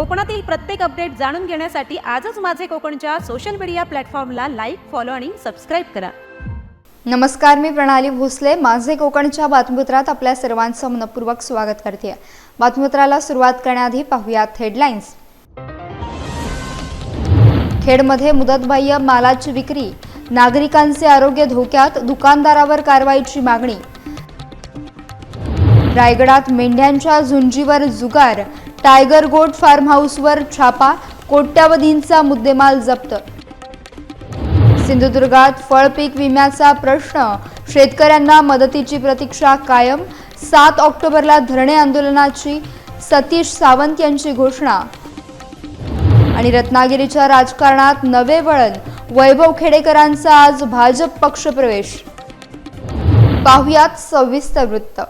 कोकणातील प्रत्येक अपडेट जाणून घेण्यासाठी आजच माझे कोकणच्या सोशल मीडिया प्लॅटफॉर्मला लाईक फॉलो आणि सबस्क्राईब करा. नमस्कार मी प्रणाली भोसले. माझे कोकणच्या बातमीपत्रात आपल्या सर्वांचं मनपूर्वक स्वागत करते. बातमीपत्राला सुरुवात करण्याआधी पाहूयात हेडलाईन्स खेडमध्ये मुदतबाह्य मालाची विक्री. नागरिकांचे आरोग्य धोक्यात दुकानदारावर कारवाईची मागणी. रायगडात मेंढ्यांच्या झुंजीवर जुगार. टायगर गोट फार्म हाऊसवर छापा कोट्यावधींचा मुद्देमाल जप्त. सिंधुदुर्गात फळपीक विम्याचा प्रश्न शेतकऱ्यांना मदतीची प्रतीक्षा कायम सात ऑक्टोबरला धरणे आंदोलनाची सतीश सावंत यांची घोषणा. आणि रत्नागिरीच्या राजकारणात नवे वळण वैभव खेडेकरांचा आज भाजप पक्षप्रवेश पाहुयात सविस्तर वृत्त.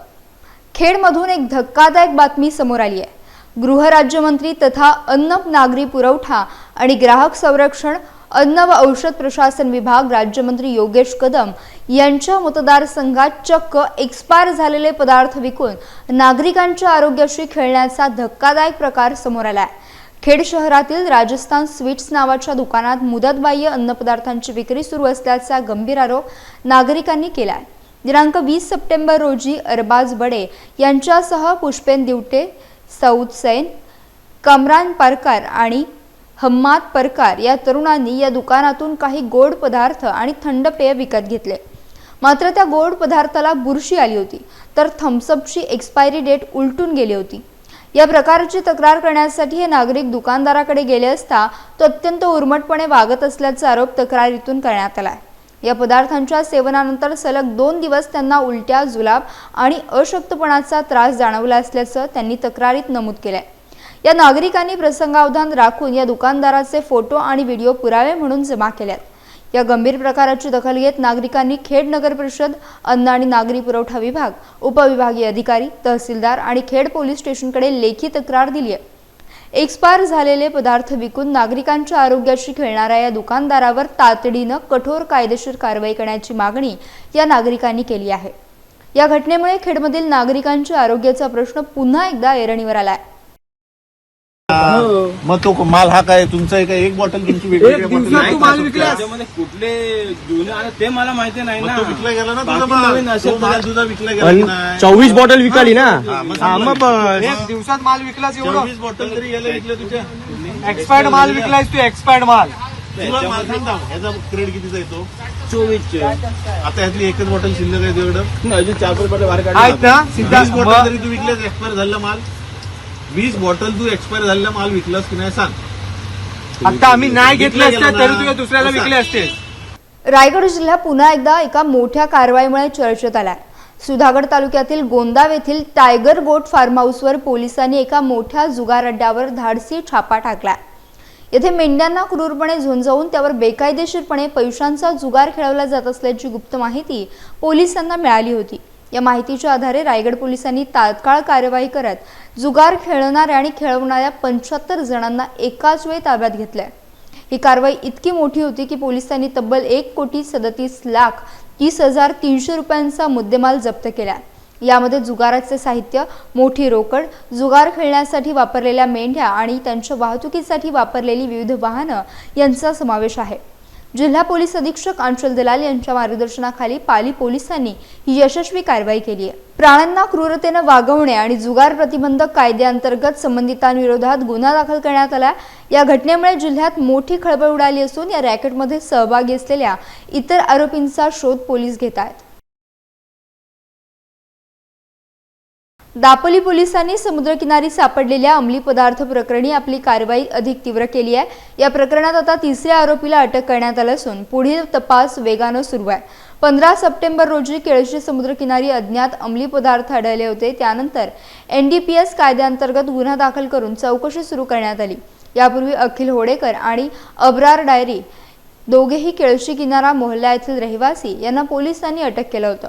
खेडमधून एक धक्कादायक बातमी समोर आली आहे. गृहराज्यमंत्री तथा अन्न नागरी पुरवठा आणि ग्राहक संरक्षण अन्न व औषध प्रशासन विभाग राज्यमंत्री योगेश कदम यांच्या मतदारसंघात चक्क एक्सपायर झालेले पदार्थ विकून नागरिकांच्या आरोग्याशी खेळण्याचा धक्कादायक प्रकार समोर आला आहे खेड शहरातील राजस्थान स्वीट्स नावाच्या दुकानात मुदतबाह्य अन्नपदार्थांची विक्री सुरू असल्याचा गंभीर आरोप नागरिकांनी केला आहे दिनांक वीस सप्टेंबर रोजी अरबाज बडे यांच्यासह पुष्पेन दिवटे सौद सैन कमरान परकार आणि हम्माद परकार या तरुणांनी या दुकानातून काही गोड पदार्थ आणि थंड पेय विकत घेतले. मात्र त्या गोड पदार्थाला बुरशी आली होती तर थम्सअपची एक्सपायरी डेट उलटून गेली होती. या प्रकारची तक्रार करण्यासाठी हे नागरिक दुकानदाराकडे गेले असता तो अत्यंत उर्मटपणे वागत असल्याचा आरोप तक्रारीतून करण्यात आला आहे. या पदार्थांच्या सेवनानंतर सलग दोन दिवस त्यांना उलट्या जुलाब आणि अशक्तपणाचा त्रास जाणवला असल्याचं त्यांनी तक्रारीत नमूद केलंय. या नागरिकांनी प्रसंगावधान राखून या दुकानदाराचे फोटो आणि व्हिडिओ पुरावे म्हणून जमा केल्यात. या गंभीर प्रकाराची दखल घेत नागरिकांनी खेड नगर परिषद अन्न आणि नागरी पुरवठा विभाग उपविभागीय अधिकारी तहसीलदार आणि खेड पोलीस स्टेशनकडे लेखी तक्रार दिली आहे एक्सपायर झालेले पदार्थ विकून नागरिकांच्या आरोग्याशी खेळणाऱ्या या दुकानदारावर तातडीनं कठोर कायदेशीर कारवाई करण्याची मागणी या नागरिकांनी केली आहे. या घटनेमुळे खेडमधील नागरिकांच्या आरोग्याचा प्रश्न पुन्हा एकदा ऐरणीवर आला आहे मग तो माल हा काय तुमचा आहे का? एक बॉटल तुमची वेगळी एक बॉटल दिवसात आहे? तू माल विकलास? त्याच्यामध्ये कुठले जुने आले ते मला माहिती नाही ना. तो विकला गेला ना तुझा माल. तो माल तुझा विकला गेला नाही? चोवीस बॉटल विकाली ना? हा, मग हा एक दिवसात माल विकलास एवढं? चोवीस बॉटल तरी याला विकलं तुझ्या? एक्सपायर्ड माल विकलायस तू एक्सपायर्ड माल. तुला माल सांगता ह्याचा क्रेडिट कितीचा येतो चोवीसचे आता ह्यातली एकच बॉटल शिल्लक आहे तुझ्याकडं. अजून चार रुपये बाहेर ना सिद्धार्थ बॉटल तरी तू विकलेस एक्सपायर झालेला माल. वीस बॉटल तू एक्सपायर झालेला माल विकलास की नाही सांग. आता आम्ही नाही घेतले असते तरी. तुझ्या दुसऱ्याला कसा? विकले असते. रायगड जिल्हा पुन्हा एकदा एका मोठ्या कारवाईमुळे चर्चेत आलाय. सुधागड तालुक्यातील गोंदाव येथील टायगर गोट फार्म हाऊसवर पोलिसांनी एका मोठ्या जुगार अड्ड्यावर धाडसी छापा टाकला येथे मेंढ्यांना क्रूरपणे झुंजवून त्यावर बेकायदेशीरपणे पैशांचा जुगार खेळवला जात असल्याची गुप्त माहिती पोलिसांना मिळाली होती. या माहितीच्या आधारे रायगड पोलिसांनी तात्काळ कार्यवाही करत जुगार खेळणाऱ्या आणि खेळवणाऱ्या पंच्याहत्तर जणांना एकाच वेळी ताब्यात घेतलंय. ही कारवाई इतकी मोठी होती की पोलिसांनी तब्बल एक कोटी सदतीस लाख तीस हजार तीनशे रुपयांचा मुद्देमाल जप्त केला. यामध्ये जुगाराचे साहित्य मोठी रोकड जुगार खेळण्यासाठी वापरलेल्या मेंढ्या आणि त्यांच्या वाहतुकीसाठी वापरलेली विविध वाहनं यांचा समावेश आहे. जिल्हा पोलीस अधीक्षक अंशल दलाल यांच्या मार्गदर्शनाखाली पाली पोलिसांनी ही यशस्वी कारवाई केली आहे. प्राण्यांना क्रूरतेनं वागवणे आणि जुगार प्रतिबंधक कायद्याअंतर्गत संबंधितांविरोधात गुन्हा दाखल करण्यात आला. या घटनेमुळे जिल्ह्यात मोठी खळबळ उडाली असून या रॅकेटमध्ये सहभागी असलेल्या इतर आरोपींचा शोध पोलीस घेत आहेत. दापोली पोलिसांनी समुद्रकिनारी सापडलेल्या अंमली पदार्थ प्रकरणी आपली कारवाई अधिक तीव्र केली आहे. या प्रकरणात आता तिसऱ्या आरोपीला अटक करण्यात आलं असून पुढील तपास वेगानं सुरू आहे. पंधरा सप्टेंबर रोजी केळशी समुद्रकिनारी अज्ञात अंमली पदार्थ आढळले होते. त्यानंतर एन डी पी एस कायद्याअंतर्गत गुन्हा दाखल करून चौकशी सुरू करण्यात आली. यापूर्वी अखिल होडेकर आणि अब्रार डायरी दोघेही केळशी किनारा मोहल्ला येथील रहिवासी यांना पोलिसांनी अटक केलं होतं.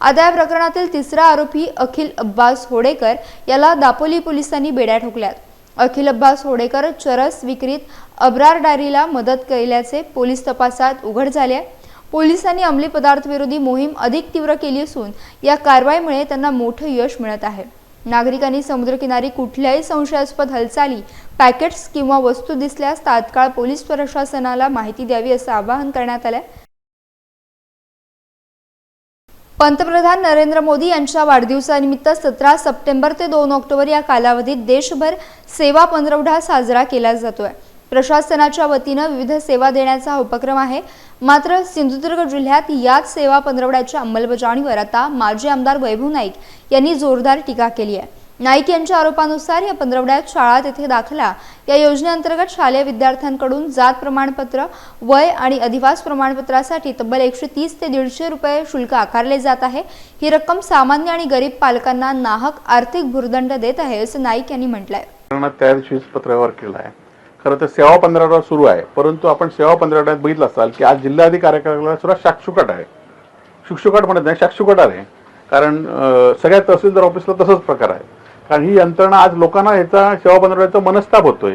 आदाय प्रकरणातील तिसरा आरोपी अखिल अब्बास होडेकर याला दापोली पोलिसांनी बेड्या ठोकल्यात. अखिल अब्बास होडेकर चरस विक्रीत अब्रार डायरीला मदत केल्याचे पोलीस तपासात उघड झाले आहे. पोलिसांनी अंमली पदार्थ विरोधी मोहीम अधिक तीव्र केली असून या कारवाईमुळे त्यांना मोठं यश मिळत आहे. नागरिकांनी समुद्रकिनारी कुठल्याही संशयास्पद हालचाली पॅकेट्स किंवा वस्तू दिसल्यास तात्काळ पोलीस प्रशासनाला माहिती द्यावी असं आवाहन करण्यात आलं आहे पंतप्रधान नरेंद्र मोदी यांच्या वाढदिवसानिमित्त सतरा सप्टेंबर ते दोन ऑक्टोबर या कालावधीत देशभर सेवा पंधरवडा साजरा केला जातोय. प्रशासनाच्या वतीनं विविध सेवा देण्याचा उपक्रम आहे. मात्र सिंधुदुर्ग जिल्ह्यात याच सेवा पंधरवड्याच्या अंमलबजावणीवर आता माजी आमदार वैभव नाईक यांनी जोरदार टीका केली आहे. नाईक यांच्या आरोपानुसार या पंधरवड्यात शाळा तेथे दाखला. या योजनेअंतर्गत शालेय विद्यार्थ्यांकडून जात प्रमाणपत्र वय आणि अधिवास प्रमाणपत्रासाठी तब्बल एकशे तीस ते दीडशे रुपये शुल्क आकारले जात आहे. ही रक्कम सामान्य आणि गरीब पालकांना नाहक आर्थिक भूर्दंड देत आहे असं नाईक यांनी म्हटलंय. त्या पत्रव्यवहार केला आहे. खरं तर सेवा पंधरवडा सुरू आहे परंतु आपण सेवा पंधरवड्यात बघितलं असाल की आज जिल्हाधिकारी कार्यालयाला सुद्धा शाक्षुकट आहे. शुकशुकट म्हणत नाही शाक्षुकट आहे. कारण सगळ्या तहसीलदार ऑफिसला तसंच प्रकार आहे. कारण ही यंत्रणा आज लोकांना याचा सेवा बनवण्याचा मनस्ताप होतोय.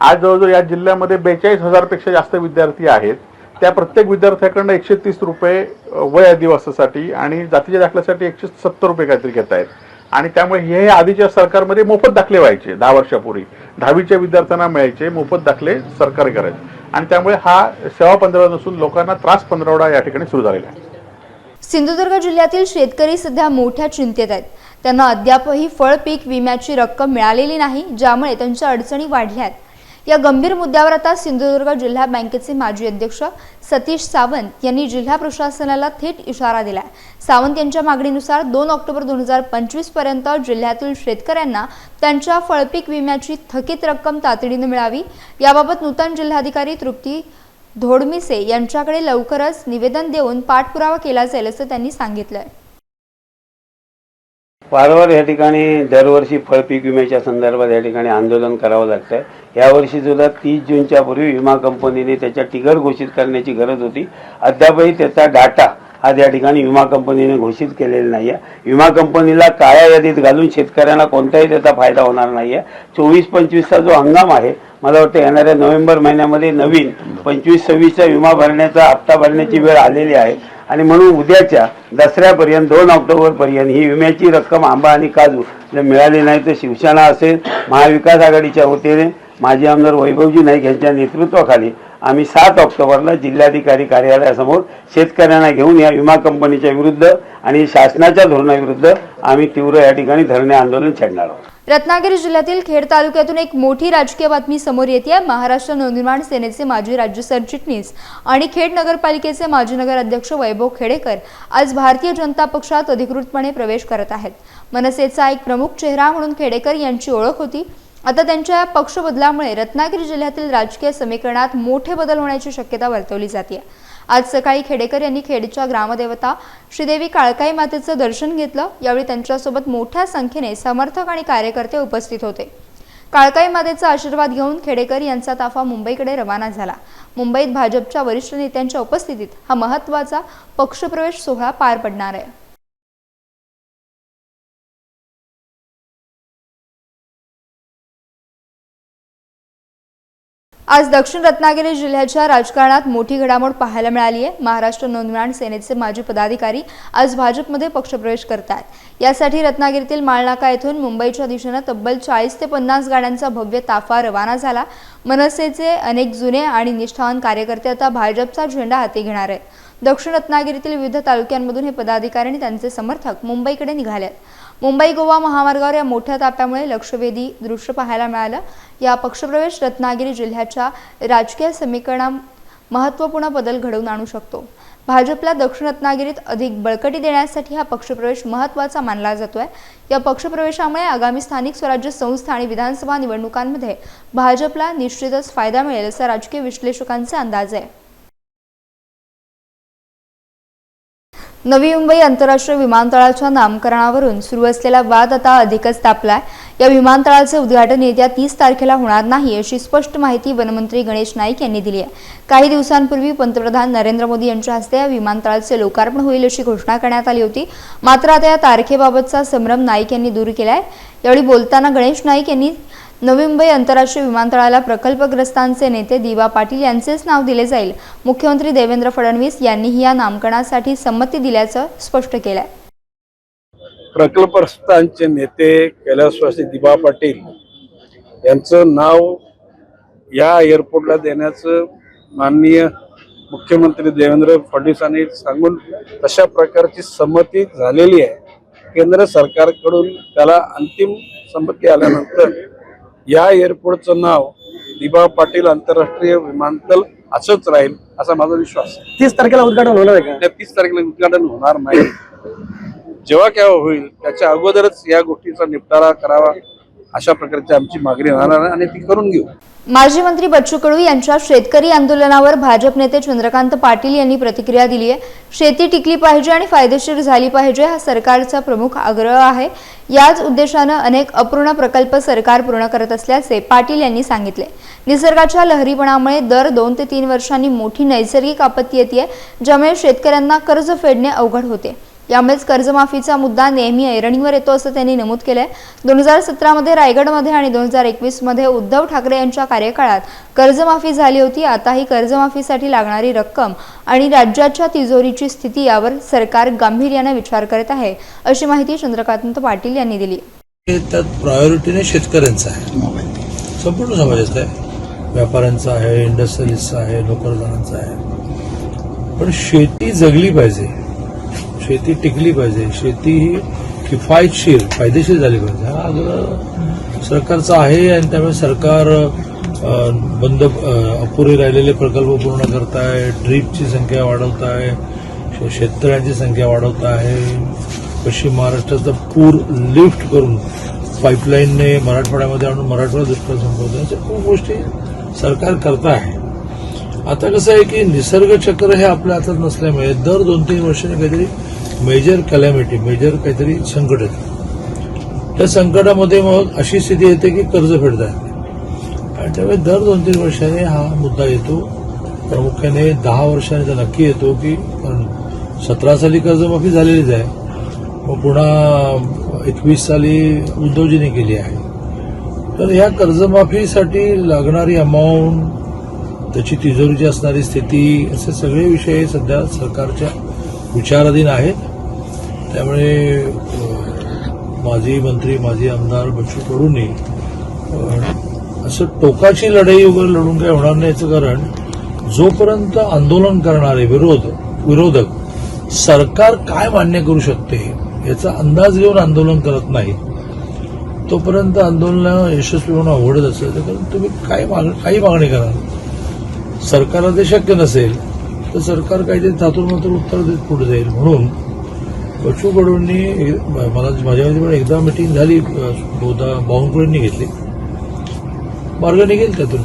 आज जवळजवळ या जिल्ह्यामध्ये बेचाळीस हजारपेक्षा जास्त विद्यार्थी आहेत. त्या प्रत्येक विद्यार्थ्याकडनं एकशे तीस रुपये वय अधिवासासाठी आणि जातीच्या दाखल्यासाठी एकशे सत्तर रुपये काहीतरी घेत आहेत. आणि त्यामुळे हे आधीच्या सरकारमध्ये मोफत दाखले व्हायचे दहा वर्षापूर्वी. दहावीच्या विद्यार्थ्यांना मिळायचे मोफत दाखले सरकार करायचे. आणि त्यामुळे हा सेवा पंधरवडा नसून लोकांना त्रास पंधरवडा या ठिकाणी सुरू झालेला आहे. सिंधुदुर्ग जिल्ह्यातील शेतकरी सध्या मोठ्या चिंतेत आहेत. त्यांना अद्यापही फळ पीक विम्याची रक्कम मिळालेली नाही ज्यामुळे त्यांच्या अडचणी वाढल्यात या गंभीर मुद्द्यावर आता सिंधुदुर्ग जिल्हा बँकेचे माजी अध्यक्ष सतीश सावंत यांनी जिल्हा प्रशासनाला थेट इशारा दिला सावंत यांच्या मागणीनुसार दोन ऑक्टोबर दोन हजार पंचवीसपर्यंत जिल्ह्यातील शेतकऱ्यांना त्यांच्या फळपीक विम्याची थकीत रक्कम तातडीने मिळावी. याबाबत नूतन जिल्हाधिकारी तृप्ती धोडमिसे यांच्याकडे लवकरच निवेदन देऊन पाठपुरावा केला जाईल असं त्यांनी सांगितलं वारंवार या ठिकाणी दरवर्षी फळपीक विम्याच्या संदर्भात या ठिकाणी आंदोलन करावं लागतंय. यावर्षी सुद्धा तीस जूनच्या पूर्वी विमा कंपनीने त्याच्या टिगर घोषित करण्याची गरज होती. अद्यापही त्याचा डाटा आज या ठिकाणी विमा कंपनीने घोषित केलेला नाही आहे विमा कंपनीला काळ्या यादीत घालून शेतकऱ्यांना कोणताही त्याचा फायदा होणार नाही आहे चोवीस पंचवीसचा जो हंगाम आहे मला वाटतं येणाऱ्या नोव्हेंबर महिन्यामध्ये नवीन पंचवीस सव्वीसचा विमा भरण्याचा हप्ता भरण्याची वेळ आलेली आहे. आणि म्हणून उद्याच्या दसऱ्यापर्यंत दोन ऑक्टोबरपर्यंत ही विम्याची रक्कम आंबा आणि काजू जर मिळाली नाही तर शिवसेना असेल महाविकास आघाडीच्या वतीने माजी आमदार वैभवजी नाईक यांच्या नेतृत्वाखाली आम्ही सात ऑक्टोबरला जिल्हाधिकारी कार्यालयासमोर शेतकऱ्यांना घेऊन या विमा कंपनीच्या विरुद्ध आणि शासनाच्या धोरणाविरुद्ध आम्ही तीव्र या ठिकाणी धरणे आंदोलन छेडणार आहोत. रत्नागिरी जिल्ह्यातील खेड तालुक्यातून एक मोठी राजकीय बातमी समोर येते महाराष्ट्र नवनिर्माण सेनेचे माजी राज्य सरचिटणीस आणि खेड नगरपालिकेचे माजी नगर अध्यक्ष वैभव खेडेकर आज भारतीय जनता पक्षात अधिकृतपणे प्रवेश करत आहेत. मनसेचा एक प्रमुख चेहरा म्हणून खेडेकर यांची ओळख होती. आता त्यांच्या या पक्ष बदलामुळे रत्नागिरी जिल्ह्यातील राजकीय समीकरणात मोठे बदल होण्याची शक्यता वर्तवली जाते आज सकाळी खेडेकर यांनी खेडच्या ग्रामदेवता श्रीदेवी काळकाई मातेचं दर्शन घेतलं. यावेळी त्यांच्यासोबत मोठ्या संख्येने समर्थक आणि कार्यकर्ते उपस्थित होते. काळकाई मातेचा आशीर्वाद घेऊन खेडेकर यांचा ताफा मुंबईकडे रवाना झाला. मुंबईत भाजपच्या वरिष्ठ नेत्यांच्या उपस्थितीत हा महत्त्वाचा पक्षप्रवेश सोहळा पार पडणार आहे. आज दक्षिण रत्नागिरी जिल्ह्याच्या राजकारणात मोठी घडामोड पाहायला मिळाली आहे. महाराष्ट्र नवनिर्माण सेनेचे माजी पदाधिकारी आज भाजपमध्ये पक्षप्रवेश करतात. यासाठी रत्नागिरीतील माळनाका येथून मुंबईच्या दिशेनं तब्बल चाळीस ते पन्नास गाड्यांचा भव्य ताफा रवाना झाला. मनसेचे अनेक जुने आणि निष्ठावान कार्यकर्ते आता भाजपचा झेंडा हाती घेणार आहेत. दक्षिण रत्नागिरीतील विविध तालुक्यांमधून हे पदाधिकारी आणि त्यांचे समर्थक मुंबईकडे निघाले आहेत. मुंबई गोवा महामार्गावर या मोठ्या ताप्यामुळे लक्षवेधी दृश्य पाहायला मिळालं. या पक्षप्रवेश रत्नागिरी जिल्ह्याच्या राजकीय समीकरणा महत्त्वपूर्ण बदल घडवून आणू शकतो. भाजपला दक्षिण रत्नागिरीत अधिक बळकटी देण्यासाठी हा पक्षप्रवेश महत्त्वाचा मानला जातो आहे या पक्षप्रवेशामुळे आगामी स्थानिक स्वराज्य संस्था आणि विधानसभा निवडणुकांमध्ये भाजपला निश्चितच फायदा मिळेल असा राजकीय विश्लेषकांचा अंदाज आहे. नवी मुंबई आंतरराष्ट्रीय विमानतळाच्या नामकरणावरून सुरू असलेला वाद आता अधिकच तापलाय. या विमानतळाचे उद्घाटन येत्या तीस तारखेला होणार नाही अशी स्पष्ट माहिती वनमंत्री गणेश नाईक यांनी दिली आहे. काही दिवसांपूर्वी पंतप्रधान नरेंद्र मोदी यांच्या हस्ते या विमानतळाचे लोकार्पण होईल अशी घोषणा करण्यात आली होती. मात्र आता या तारखेबाबतचा संभ्रम नाईक यांनी दूर केलाय. यावेळी बोलताना गणेश नाईक यांनी नवी मुंबई आंतरराष्ट्रीय विमानतळाला प्रकल्पग्रस्तांचे नेते दिवा पाटील यांचेच नाव दिले जाईल. मुख्यमंत्री देवेंद्र फडणवीस यांनीही या नामकरणासाठी संमती दिल्याचं स्पष्ट केलंय. प्रकल्पग्रस्तांचे नेते कैलासवासी दिबा पाटील यांचं नाव या एअरपोर्टला देण्याचं माननीय मुख्यमंत्री देवेंद्र फडणवीसांनी सांगून तशा प्रकारची संमती झालेली आहे. केंद्र सरकारकडून त्याला अंतिम संमती आल्यानंतर या एअरपोर्टचं नाव दिबा पाटील आंतरराष्ट्रीय विमानतळ असंच राहील असा माझा विश्वास आहे. तीस तारखेला उद्घाटन होणार आहे का? तीस तारखेला उद्घाटन होणार नाही. जेव्हा केव्हा होईल त्याच्या अगोदरच या गोष्टीचा निपटारा करावा. अशा प्रकारची आमची मागणी राहणार आहे आणि ती करून घेऊ. माजी मंत्री बच्चू कडू यांच्या शेतकरी आंदोलनावर भाजप नेते चंद्रकांत पाटील यांनी प्रतिक्रिया दिली आहे. शेती टिकली पाहिजे आणि फायदेशीर झाली पाहिजे हा सरकारचा प्रमुख आग्रह आहे. याच उद्देशानं अनेक अपूर्ण प्रकल्प सरकार पूर्ण करत असल्याचे पाटील यांनी सांगितले. निसर्गाच्या लहरीपणामुळे दर दोन ते तीन वर्षांनी मोठी नैसर्गिक आपत्ती येते ज्यामुळे शेतकऱ्यांना कर्ज फेडणे अवघड होते. यामुळेच कर्जमाफीचा मुद्दा नेहमी ऐरणीवर येतो असं त्यांनी नमूद केलंय. दोन हजार सतरामध्ये रायगडमध्ये आणि दोन हजार एकवीसमध्ये उद्धव ठाकरे यांच्या कार्यकाळात कर्जमाफी झाली होती. आता ही कर्जमाफीसाठी लागणारी रक्कम आणि राज्याच्या तिजोरीची स्थिती यावर सरकार गांभीर्याने विचार करत आहे अशी माहिती चंद्रकांत पाटील यांनी दिली. त्यात प्रायोरिटीने शेतकऱ्यांचा आहे. संपूर्ण समाजाचा आहे. व्यापाऱ्यांचा आहे इंडस्ट्रियलिस्टचा आहे नोकरदारांचा आहे. पण शेती जगली पाहिजे. शेती टिकली पाहिजे. शेती ही किफायतशीर फायदेशीर झाली पाहिजे. हा आग्रह सरकारचा आहे आणि त्यामुळे सरकार बंद अपुरे राहिलेले प्रकल्प पूर्ण करत आहे ड्रीपची संख्या वाढवत आहे शेतकऱ्यांची संख्या वाढवत आहे पश्चिम महाराष्ट्राचा पूर लिफ्ट करून पाईपलाईनने मराठवाड्यामध्ये आणून मराठवाडा दुष्काळ संपवतो अशा खूप गोष्टी सरकार करत आहे आता कसं आहे की निसर्ग चक्र हे आपल्या हातात नसल्यामुळे दर दोन तीन वर्षांनी काहीतरी मेजर कलॅमिटी मेजर काहीतरी संकट येतं. त्या संकटामध्ये मग अशी स्थिती येते की कर्ज फेडता येते. आणि त्यामुळे दर दोन तीन वर्षाने हा मुद्दा येतो. प्रामुख्याने दहा वर्षाने तर नक्की येतो की कारण सतरा साली कर्जमाफी झालेलीच आहे. मग पुन्हा एकवीस साली उद्धवजीने केली आहे. तर ह्या कर्जमाफीसाठी लागणारी अमाऊंट त्याची तिजोरीची असणारी स्थिती असे सगळे विषय सध्या सरकारच्या विचाराधीन आहेत. त्यामुळे माजी मंत्री माजी आमदार बच्चू कडूंनी असं टोकाची लढाई वगैरे लढून काही होणार नाही याचं कारण जोपर्यंत आंदोलन करणारे विरोध विरोधक सरकार काय मान्य करू शकते याचा अंदाज घेऊन आंदोलन करत नाही तोपर्यंत आंदोलन यशस्वी होणं अवघडच असेल. तर तुम्ही काय माग काही मागणी करणार सरकारला ते शक्य नसेल तर सरकार काहीतरी थातूर मात्र उत्तर देत पुढे जाईल. म्हणून बच्चू कडूंनी मला माझ्या पण एकदा मिटिंग झाली बहुधा बावनकुळेंनी घेतली. मार्ग निघेल त्यातून.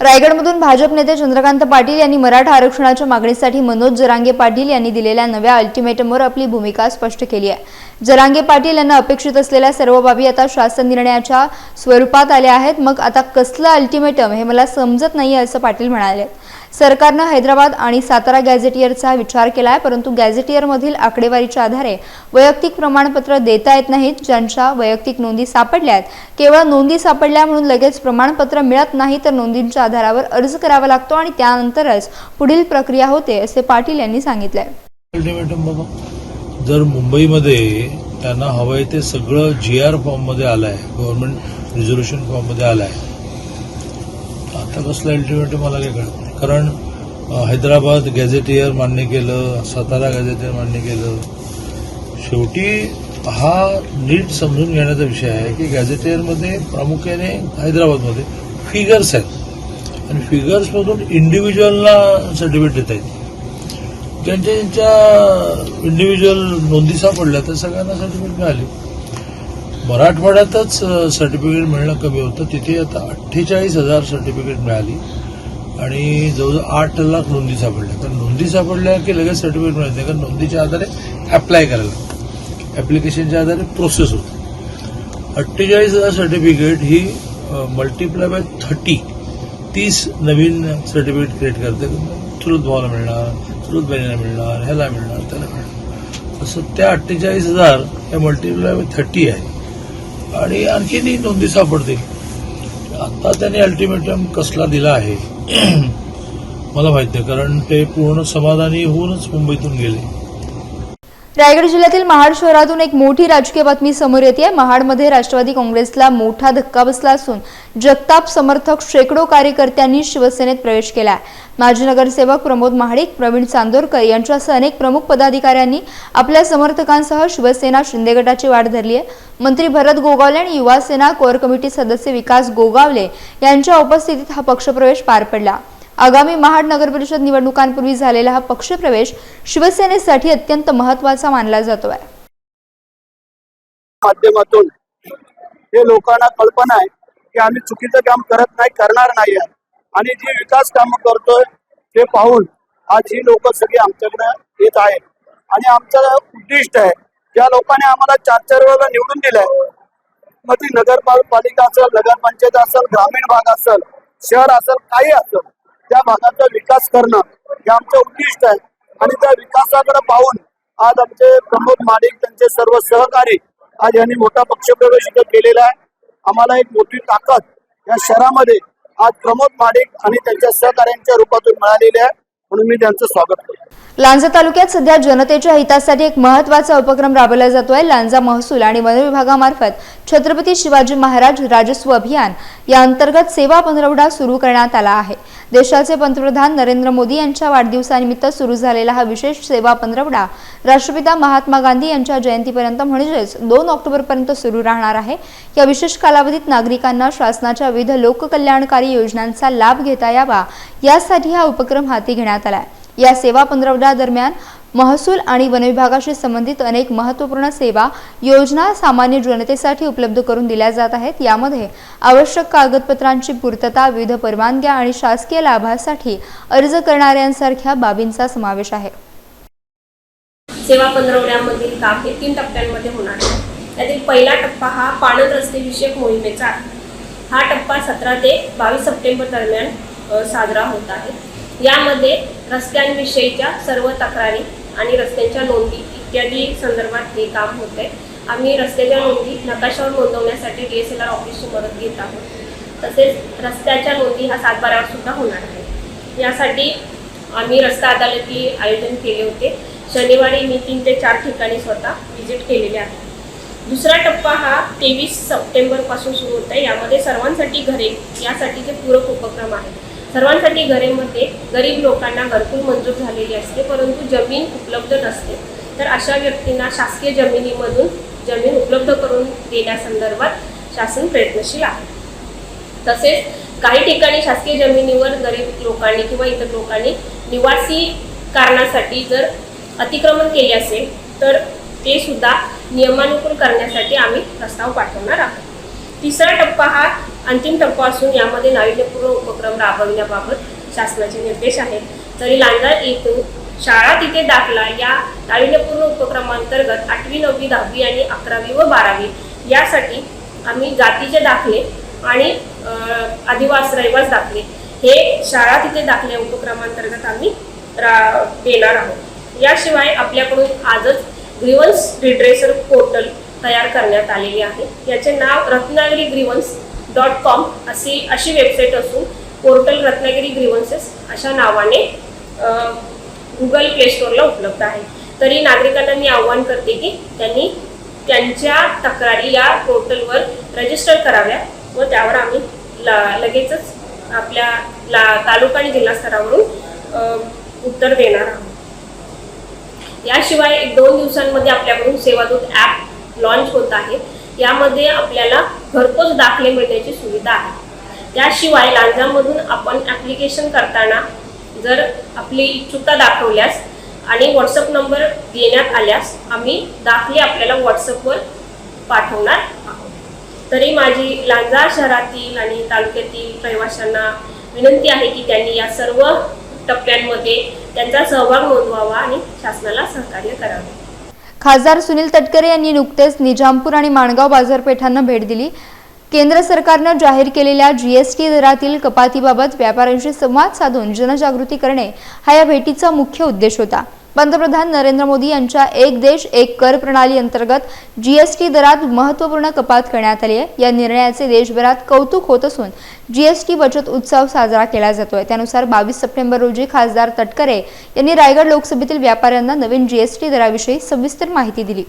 रायगडमधून भाजप नेते चंद्रकांत पाटील यांनी मराठा आरक्षणाच्या मागणीसाठी मनोज जरांगे पाटील यांनी दिलेल्या नव्या अल्टिमेटमवर आपली भूमिका स्पष्ट केली आहे. जरांगे पाटील यांना अपेक्षित असलेल्या सर्व बाबी आता शासन निर्णयाच्या स्वरूपात आल्या आहेत. मग आता कसलं अल्टिमेटम हे मला समजत नाही असं पाटील म्हणाले. सरकारनं हैदराबाद आणि सातारा गॅझेटियरचा विचार केला आहे परंतु गॅझेटियरमधील आकडेवारीच्या आधारे वैयक्तिक प्रमाणपत्र देता येत नाहीत ज्यांच्या वैयक्तिक नोंदी सापडल्यात केवळ नोंदी सापडल्या म्हणून लगेच प्रमाणपत्र मिळत नाही तर नोंदींच्या आधारावर अर्ज करावा लागतो आणि त्यानंतरच पुढील प्रक्रिया होते असे पाटील यांनी सांगितले जर मुंबईमध्ये त्यांना हवंय ते सगळं जी आर फॉर्ममध्ये आलं आहे गव्हर्नमेंट रिझोल्युशन फॉर्ममध्ये आलं आहे आता कसलं अल्टिमेटम मला काही कळत नाही. कारण हैदराबाद गॅझेटियर मान्य केलं सातारा गॅझेटियर मान्य केलं. शेवटी हा नीट समजून घेण्याचा विषय आहे की गॅझेटियरमध्ये प्रामुख्याने हैदराबादमध्ये फिगर्स आहेत. आणि फिगर्समधून इंडिव्हिज्युअलला सर्टिफिकेट देता येते. ज्यांच्या ज्यांच्या इंडिव्हिज्युअल नोंदी सापडल्या तर सगळ्यांना सर्टिफिकेट मिळाली. मराठवाड्यातच सर्टिफिकेट मिळणं कमी होतं. तिथे आता अठ्ठेचाळीस हजार सर्टिफिकेट मिळाली. आणि जवळजवळ आठ लाख नोंदी सापडल्या. तर नोंदी सापडल्या की लगेच सर्टिफिकेट मिळत नाही. कारण नोंदीच्या आधारे अप्लाय करायला ऍप्लिकेशनच्या आधारे प्रोसेस होते. अठ्ठेचाळीस हजार सर्टिफिकेट ही मल्टिप्लाय बाय थर्टी तीस नवीन सर्टिफिकेट क्रिएट करते. चुलत भावाला मिळणार चुलत बहिणीला मिळणार ह्याला मिळणार त्याला मिळणार. असं त्या अठ्ठेचाळीस हजार हे मल्टिप्लाय बाय थर्टी आहे. आणि आणखीनही नोंदी सापडतील आता त्याने अल्टिमेटम कसला दिला आहे? मला माहिती आहे कारण ते पूर्ण समाधानी होऊनच मुंबईतून गेले. रायगड जिल्ह्यातील महाड शहरातून एक मोठी राजकीय बातमी समोर येते आहे महाडमध्ये राष्ट्रवादी काँग्रेसला मोठा धक्का बसला असून जगताप समर्थक शेकडो कार्यकर्त्यांनी शिवसेनेत प्रवेश केला माजी नगरसेवक प्रमोद महाडिक प्रवीण चांदोरकर यांच्यासह अनेक प्रमुख पदाधिकाऱ्यांनी आपल्या समर्थकांसह शिवसेना शिंदे गटाची वाढ धरली आहे. मंत्री भरत गोगावले आणि युवा सेना कोर कमिटी सदस्य विकास गोगावले यांच्या उपस्थितीत हा पक्षप्रवेश पार पडला. आगामी महाड नगर परिषद निवडणुकांपूर्वी झालेला हा पक्षप्रवेश शिवसेनेसाठी अत्यंत महत्त्वाचा मानला जातो आहे माध्यमातून हे लोकांना कल्पना आहे की आम्ही चुकीचं काम करत नाही करणार नाही आहे. आणि जी विकास काम करतोय ते पाहून आज ही लोक सगळी आमच्याकडे येत आहेत. आणि आमचं उद्दिष्ट आहे ज्या लोकांनी आम्हाला चार चार वेळेला निवडून दिलंय मग ती नगरपालिका असेल नगरपंचायत असेल ग्रामीण भाग असेल शहर असेल काही असेल त्या भागाचा विकास करणं हे आमचं उद्दिष्ट आहे. आणि त्या विकासाकडे पाहून आज आमचे प्रमोद माडिक त्यांचे सर्व सहकारी आज यांनी मोठा पक्षप्रवेश इथं केलेला आहे. आम्हाला एक मोठी ताकद या शहरामध्ये आज प्रमोद माडिक आणि त्यांच्या सहकार्यांच्या रूपातून मिळालेली आहे. म्हणून मी त्यांचं स्वागत करतो. लांजा तालुक्यात सध्या जनतेच्या हितासाठी एक महत्त्वाचा उपक्रम राबवला जातोय लांजा महसूल आणि वन विभागामार्फत छत्रपती शिवाजी महाराज राजस्व अभियान. या अंतर्गत सेवा पंधरवडा सुरू करण्यात आला आहे. देशाचे पंतप्रधान नरेंद्र मोदी यांच्या वाढदिवसानिमित्त सुरू झालेला हा विशेष सेवा पंधरवडा राष्ट्रपिता महात्मा गांधी यांच्या जयंतीपर्यंत म्हणजेच दोन ऑक्टोबरपर्यंत सुरू राहणार आहे. या विशेष कालावधीत नागरिकांना शासनाच्या विविध लोककल्याणकारी योजनांचा लाभ घेता यावा. यासाठी हा उपक्रम हाती घेण्यात आला या सेवा पंधरवड्या दरम्यान महसूल आणि वनविभागाशी संबंधित अनेक महत्त्वपूर्ण सेवा योजना सामान्य जनतेसाठी उपलब्ध करून दिल्या जात आहेत. यामध्ये आवश्यक कागदपत्रांची पूर्तता विविध परवानग्या आणि शासकीय लाभासाठी अर्ज करणाऱ्यांसारख्या बाबींचा समावेश आहे. सेवा पंधरवड्यामधील काम हे तीन टप्प्यांमध्ये होणार आहे. त्यातील पहिला टप्पा हा पाणत रस्ते विषयक मोहिमेचा आहे. हा टप्पा सतरा ते बावीस सप्टेंबर दरम्यान साजरा होत आहे. यामध्ये रस्त्यांविषयीच्या सर्व तक्रारी आणि रस्त्यांच्या नोंदी इत्यादी संदर्भात हे काम होत आहे आम्ही रस्त्याच्या नोंदी नकाशावर नोंदवण्यासाठी डी एस एल आर ऑफिसची मदत घेत आहोत. तसेच रस्त्याच्या नोंदी हा सातबारावर सुद्धा होणार आहे. यासाठी आम्ही रस्ता अदालती आयोजन केले होते. शनिवारी मी तीन ते चार ठिकाणी स्वतः व्हिजिट केलेले आहे. दुसरा टप्पा हा तेवीस सप्टेंबरपासून सुरू होत आहे यामध्ये सर्वांसाठी घरे यासाठीचे पूरक उपक्रम आहेत. सर्वांसाठी घरेमध्ये गरीब लोकांना घरकुल मंजूर झालेली असते परंतु जमीन उपलब्ध नसते. तर अशा व्यक्तींना शासकीय जमिनीमधून जमीन उपलब्ध करून देण्यासंदर्भात शासन प्रयत्नशील आहे. तसेच काही ठिकाणी शासकीय जमिनीवर गरीब लोकांनी किंवा इतर लोकांनी निवासी कारणासाठी जर अतिक्रमण केले असेल तर ते सुद्धा नियमानुकूल करण्यासाठी आम्ही प्रस्ताव पाठवणार आहोत. तिसरा टप्पा हा अंतिम टप्पा असून यामध्ये नाविन्यपूर्ण उपक्रम राबविण्याबाबत शासनाचे निर्देश आहेत. तरी लांजा येथून शाळा तिथे दाखला या नाविन्यपूर्ण उपक्रमांतर्गत आठवी नववी दहावी आणि अकरावी व बारावी यासाठी आम्ही जातीचे दाखले आणि आदिवास रहिवास दाखले. हे शाळा तिथे दाखले उपक्रमांतर्गत आम्ही रा देणार आहोत. याशिवाय आपल्याकडून आजच ग्रीवन्स रिड्रेसर पोर्टल तयार करण्यात आलेले आहे. याचे नाव रत्नागिरी ग्रीवन्स डॉट कॉम अशी अशी वेबसाईट असून पोर्टल रत्नागिरी ग्रीवन्सेस अशा नावाने गुगल प्ले स्टोअरला उपलब्ध आहे. तरी नागरिकांना मी आव्हान करते की त्यांनी त्यांच्या तक्रारी या पोर्टलवर रजिस्टर कराव्या. व त्यावर आम्ही लगेचच आपल्या ला तालुका आणि जिल्हा स्तरावरून उत्तर देणार आहोत. याशिवाय एक दोन दिवसांमध्ये आपल्याकडून सेवादूत ॲप लॉन्च होत आहे. यामध्ये आपल्याला घरपोच दाखले मिळण्याची सुविधा आहे. त्याशिवाय लांजामधून आपण ॲप्लिकेशन करताना जर आपली इच्छुकता दाखवल्यास आणि व्हॉट्सअप नंबर देण्यात आल्यास आम्ही दाखले आपल्याला व्हॉट्सअपवर पाठवणार आहोत. तरी माझी लांजा शहरातील आणि तालुक्यातील रहिवाशांना विनंती आहे की त्यांनी या सर्व टप्प्यांमध्ये त्यांचा सहभाग नोंदवावा आणि शासनाला सहकार्य करावे. खासदार सुनील तटकरे यांनी नुकतेच निजामपूर आणि माणगाव बाजारपेठांना भेट दिली. केंद्र सरकारनं जाहीर केलेल्या जीएसटी दरातील कपातीबाबत व्यापाऱ्यांशी संवाद साधून जनजागृती करणे हा या भेटीचा मुख्य उद्देश होता. पंतप्रधान नरेंद्र मोदी यांच्या एक देश एक कर प्रणाली अंतर्गत जीएसटी दरात महत्त्वपूर्ण कपात करण्यात आली आहे. या निर्णयाचे देशभरात कौतुक होत असून जीएसटी बचत उत्सव साजरा केला जातोय. त्यानुसार बावीस सप्टेंबर रोजी खासदार तटकरे यांनी रायगड लोकसभेतील व्यापाऱ्यांना नवीन जीएसटी दराविषयी सविस्तर माहिती दिली.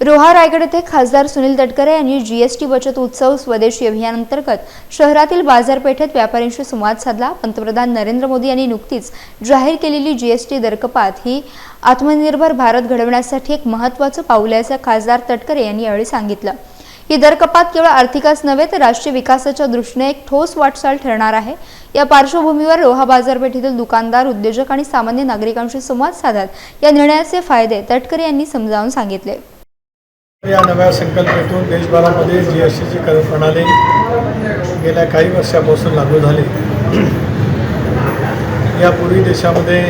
रोहा रायगड येथे खासदार सुनील तटकरे यांनी जीएसटी बचत उत्सव स्वदेशी अभियानांतर्गत शहरातील बाजारपेठेत व्यापाऱ्यांशी संवाद साधला. पंतप्रधान नरेंद्र मोदी यांनी नुकतीच जाहीर केलेली जीएसटी दरकपात ही आत्मनिर्भर भारत घडवण्यासाठी एक महत्त्वाचं पाऊल आहे असं खासदार तटकरे यांनी यावेळी सांगितलं. ही दरकपात केवळ आर्थिकच नव्हे तर राष्ट्रीय विकासाच्या दृष्टीने एक ठोस वाटचाल ठरणार आहे. या पार्श्वभूमीवर रोहा बाजारपेठेतील दुकानदार उद्योजक आणि सामान्य नागरिकांशी संवाद साधत या निर्णयाचे फायदे तटकरे यांनी समजावून सांगितले. या नव्या संकल्पेतून देशभरामध्ये जी एस टीची कर प्रणाली गेल्या काही वर्षापासून लागू झाली. यापूर्वी देशामध्ये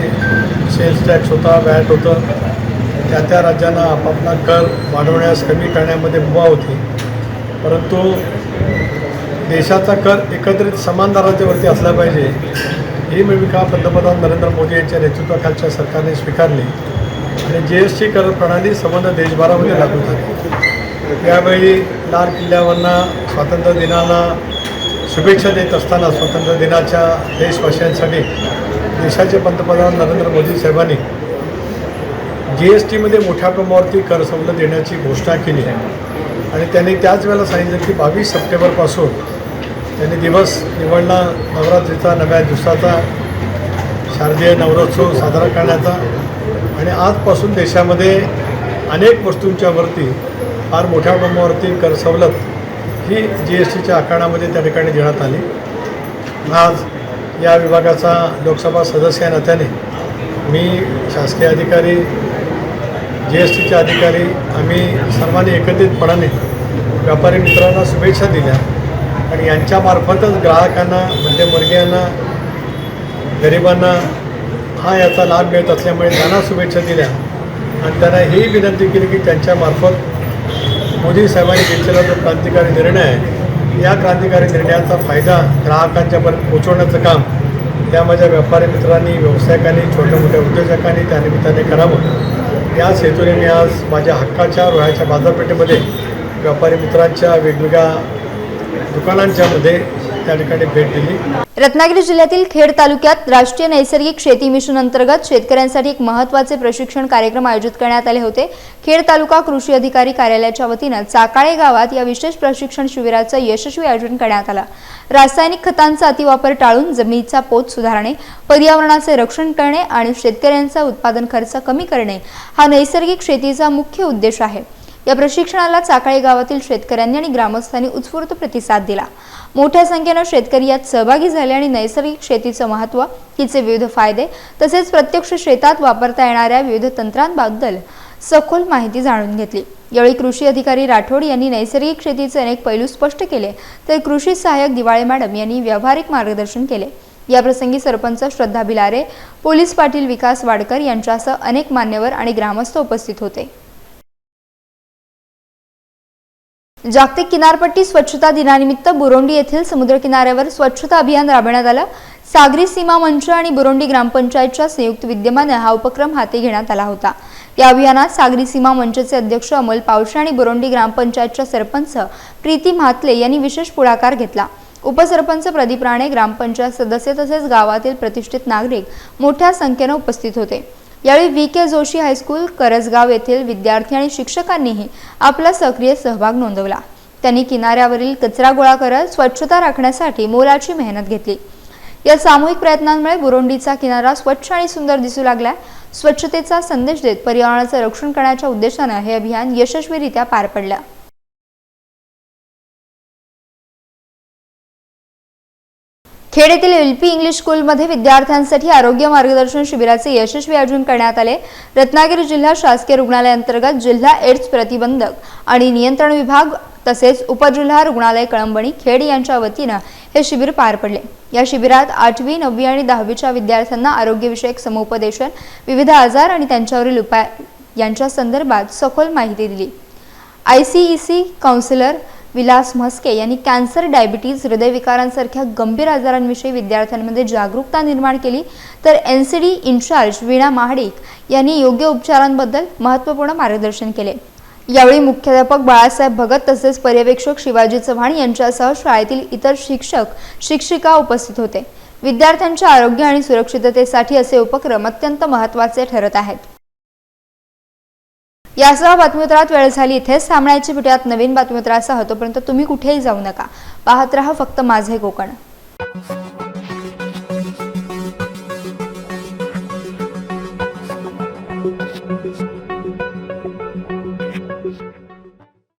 सेल्स टॅक्स होता वॅट होतं. त्या त्या राज्यांना आपापला कर वाढवण्यास कमी करण्यामध्ये मुभा होती. परंतु देशाचा कर एकत्रित समान दराच्यावरती असला पाहिजे ही भूमिका पंतप्रधान नरेंद्र मोदी यांच्या नेतृत्वाखालच्या सरकारने स्वीकारली. आणि जी एस टी कर प्रणाली संबंध देशभरामध्ये लागू झाली. यावेळी लाल किल्ल्यावरनं स्वातंत्र्य दिनाला शुभेच्छा देत असताना स्वातंत्र्य दिनाच्या देशवासियांसाठी देशाचे पंतप्रधान नरेंद्र मोदी साहेबांनी जी एस टीमध्ये मोठ्या प्रमाणावरती कर सवलत देण्याची घोषणा केली. आहे आणि त्यांनी त्याच वेळेला सांगितलं की बावीस सप्टेंबरपासून त्यांनी दिवस निवडला नवरात्रीचा नव्या दिवसाचा शारदीय नवरोत्सव साजरा करण्याचा. आणि आजपासून देशामध्ये अनेक वस्तूंच्यावरती फार मोठ्या प्रमाणावरती कर सवलत ही जी एस टीच्या आकारामध्ये त्या ठिकाणी देण्यात आली. आज या विभागाचा लोकसभा सदस्य या नात्याने मी शासकीय अधिकारी जी एस टीचे अधिकारी आम्ही सर्वांनी एकत्रितपणाने व्यापारी मित्रांना शुभेच्छा दिल्या. आणि यांच्यामार्फतच ग्राहकांना म्हणजे मध्यमवर्गीयांना गरिबांना हा याचा लाभ मिळत असल्यामुळे त्यांना शुभेच्छा दिल्या. आणि त्यांना ही विनंती केली की त्यांच्यामार्फत मोदी साहेबांनी घेतलेला जो क्रांतिकारी निर्णय आहे या क्रांतिकारी निर्णयाचा फायदा ग्राहकांच्यापर्यंत पोहोचवण्याचं काम त्या माझ्या व्यापारी मित्रांनी व्यावसायिकांनी छोट्या मोठ्या उद्योजकांनी त्यानिमित्ताने करावं. याच हेतूने मी आज माझ्या हक्काच्या रोह्याच्या बाजारपेठेमध्ये व्यापारी मित्रांच्या वेगवेगळ्या दुकानांच्यामध्ये त्या ठिकाणी भेट दिली. रत्नागिरी जिल्ह्यातील खेड तालुक्यात राष्ट्रीय नैसर्गिक शेती मिशन अंतर्गत शेतकऱ्यांसाठी एक महत्त्वाचे प्रशिक्षण कार्यक्रम आयोजित करण्यात आले होते. खेड तालुका कृषी अधिकारी कार्यालयाच्या वतीनं चाकाळे गावात या विशेष प्रशिक्षण शिबिराचं यशस्वी आयोजन करण्यात आलं. रासायनिक खतांचा अतिवापर टाळून जमिनीचा पोत सुधारणे पर्यावरणाचे रक्षण करणे आणि शेतकऱ्यांचा उत्पादन खर्च कमी करणे हा नैसर्गिक शेतीचा मुख्य उद्देश आहे. या प्रशिक्षणाला चाकाळे गावातील शेतकऱ्यांनी आणि ग्रामस्थांनी उत्स्फूर्त प्रतिसाद दिला. मोठ्या संख्येनं शेतकरी यात सहभागी झाले आणि नैसर्गिक शेतीचं महत्त्व तिचे विविध फायदे तसेच प्रत्यक्ष शेतात वापरता येणाऱ्या विविध तंत्रांबद्दल सखोल माहिती जाणून घेतली. यावेळी कृषी अधिकारी राठोड यांनी नैसर्गिक शेतीचे अनेक पैलू स्पष्ट केले. तर कृषी सहाय्यक दिवाळे मॅडम यांनी व्यावहारिक मार्गदर्शन केले. याप्रसंगी सरपंच श्रद्धा बिलारे पोलीस पाटील विकास वाडकर यांच्यासह अनेक मान्यवर आणि ग्रामस्थ उपस्थित होते. जागतिक किनारपट्टी स्वच्छता दिनानिमित्त बुरोंडी येथील समुद्र किनाऱ्यावर स्वच्छता अभियान राबवण्यात आलं. सागरी सीमा मंच आणि बुरोंडी ग्रामपंचायतच्या संयुक्त विद्यमाने हा उपक्रम हाती घेण्यात आला होता. या अभियानात सागरी सीमा मंचचे अध्यक्ष अमोल पावशे आणि बुरोंडी ग्रामपंचायतच्या सरपंच प्रीती म्हातले यांनी विशेष पुढाकार घेतला. उपसरपंच प्रदीप राणे ग्रामपंचायत सदस्य तसेच गावातील प्रतिष्ठित नागरिक मोठ्या संख्येनं उपस्थित होते. यावेळी V K Joshi high school Karajgaon येथील विद्यार्थी आणि शिक्षकांनीही आपला सक्रिय सहभाग नोंदवला. त्यांनी किनाऱ्यावरील कचरा गोळा करत स्वच्छता राखण्यासाठी मोलाची मेहनत घेतली. या सामूहिक प्रयत्नांमुळे बुरोंडीचा किनारा स्वच्छ आणि सुंदर दिसू लागलाय. स्वच्छतेचा संदेश देत पर्यावरणाचं रक्षण करण्याच्या उद्देशानं हे अभियान यशस्वीरित्या पार पडलं. खेड येथील एल पी इंग्लिश स्कूलमध्ये विद्यार्थ्यांसाठी आरोग्य मार्गदर्शन शिबिराचे यशस्वी आयोजन करण्यात आले. रत्नागिरी जिल्हा शासकीय रुग्णालयांतर्गत जिल्हा एड्स प्रतिबंधक आणि नियंत्रण विभाग तसेच उपजिल्हा रुग्णालय कळंबणी खेड यांच्या वतीनं हे शिबिर पार पडले. या शिबिरात आठवी नववी आणि दहावीच्या विद्यार्थ्यांना आरोग्यविषयक समुपदेशन विविध आजार आणि त्यांच्यावरील उपाय यांच्या संदर्भात सखोल माहिती दिली. I C E C counsellor Vilas Mhaske यांनी कॅन्सर डायबिटीज हृदयविकारांसारख्या गंभीर आजारांविषयी विद्यार्थ्यांमध्ये जागरूकता निर्माण केली. तर N C D incharge Veena Mahadik यांनी योग्य उपचारांबद्दल महत्त्वपूर्ण मार्गदर्शन केले. यावेळी मुख्याध्यापक बाळासाहेब भगत तसेच पर्यवेक्षक शिवाजी चव्हाण यांच्यासह शाळेतील इतर शिक्षक शिक्षिका उपस्थित होते. विद्यार्थ्यांच्या आरोग्य आणि सुरक्षिततेसाठी असे उपक्रम अत्यंत महत्त्वाचे ठरत आहेत. यासह बातमीपत्रात वेळ झाली. इथेच सामन्याची भेटूयात नवीन बातमीपत्रासह. तोपर्यंत तुम्ही कुठेही जाऊ नका. पाहत राहा फक्त माझे कोकण